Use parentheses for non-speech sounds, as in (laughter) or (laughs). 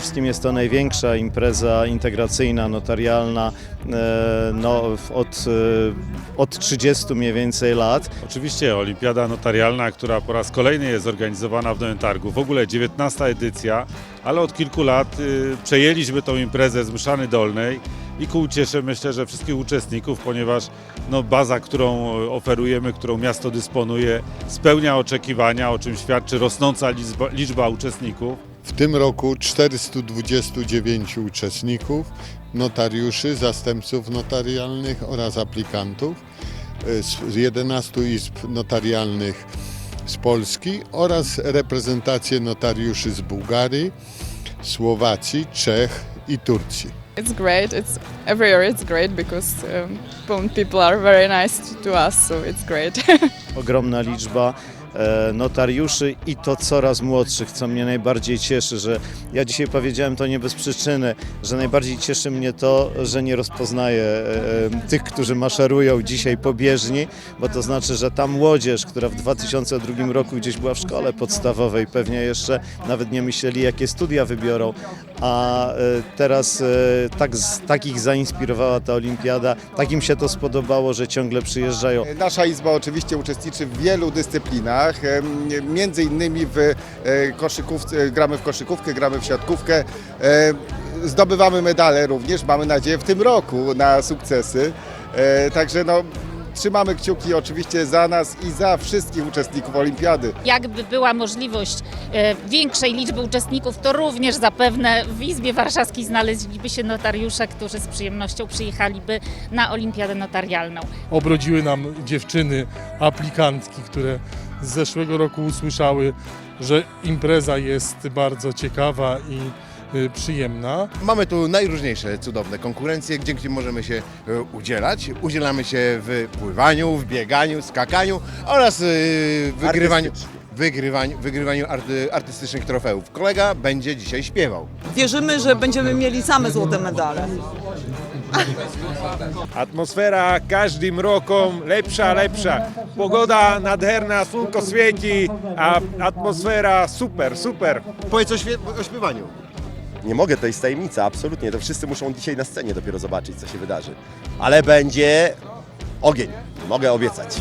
Przede wszystkim jest to największa impreza integracyjna, notarialna e, no, od, e, od 30 mniej więcej lat. Oczywiście Olimpiada Notarialna, która po raz kolejny jest organizowana w Nowym Targu. W ogóle 19 edycja, ale od kilku lat y, przejęliśmy tą imprezę z Mszany Dolnej i ku uciesze myślę, że wszystkich uczestników, ponieważ no, baza, którą y, oferujemy, którą miasto dysponuje, spełnia oczekiwania, o czym świadczy rosnąca liczba, liczba uczestników. W tym roku 429 uczestników, notariuszy, zastępców notarialnych oraz aplikantów y, z 11 izb notarialnych z Polski oraz reprezentacje notariuszy z Bułgarii, Słowacji, Czech i Turcji. It's great. It's every year it's great because um, people are very nice to us, so it's great. (laughs) Ogromna liczba notariuszy i to coraz młodszych, co mnie najbardziej cieszy, że ja dzisiaj powiedziałem to nie bez przyczyny, że najbardziej cieszy mnie to, że nie rozpoznaję e, e, tych, którzy maszerują dzisiaj pobieżni, bo to znaczy, że ta młodzież, która w 2002 roku gdzieś była w szkole podstawowej, pewnie jeszcze nawet nie myśleli, jakie studia wybiorą, a e, teraz e, tak, takich zainspirowała ta olimpiada, tak im się to spodobało, że ciągle przyjeżdżają. Nasza izba oczywiście uczestniczy w wielu dyscyplinach, między innymi w e, koszykówce, gramy w koszykówkę, gramy w siatkówkę, zdobywamy medale również, mamy nadzieję w tym roku na sukcesy, E, także no trzymamy kciuki oczywiście za nas i za wszystkich uczestników olimpiady. Jakby była możliwość e, większej liczby uczestników, to również zapewne w Izbie Warszawskiej znaleźliby się notariusze, którzy z przyjemnością przyjechaliby na Olimpiadę Notarialną. obrodziły nam dziewczyny, aplikantki, które z zeszłego roku usłyszały, że impreza jest bardzo ciekawa i y, przyjemna. Mamy tu najróżniejsze cudowne konkurencje, dzięki możemy się e, udzielać. Udzielamy się w pływaniu, w bieganiu, skakaniu oraz e, wygrywaniu, wygrywaniu, wygrywaniu arty, artystycznych trofeów. Kolega będzie dzisiaj śpiewał. Wierzymy, że będziemy mieli same złote medale. Atmosfera każdym rokiem lepsza, lepsza. Pogoda nadherna, słonko świeci, a atmosfera super, super. Powiedz o, śpie- o śpiewaniu. Nie mogę, to jest tajemnica, absolutnie. To wszyscy muszą dzisiaj na scenie dopiero zobaczyć, co się wydarzy. Ale będzie ogień, mogę obiecać.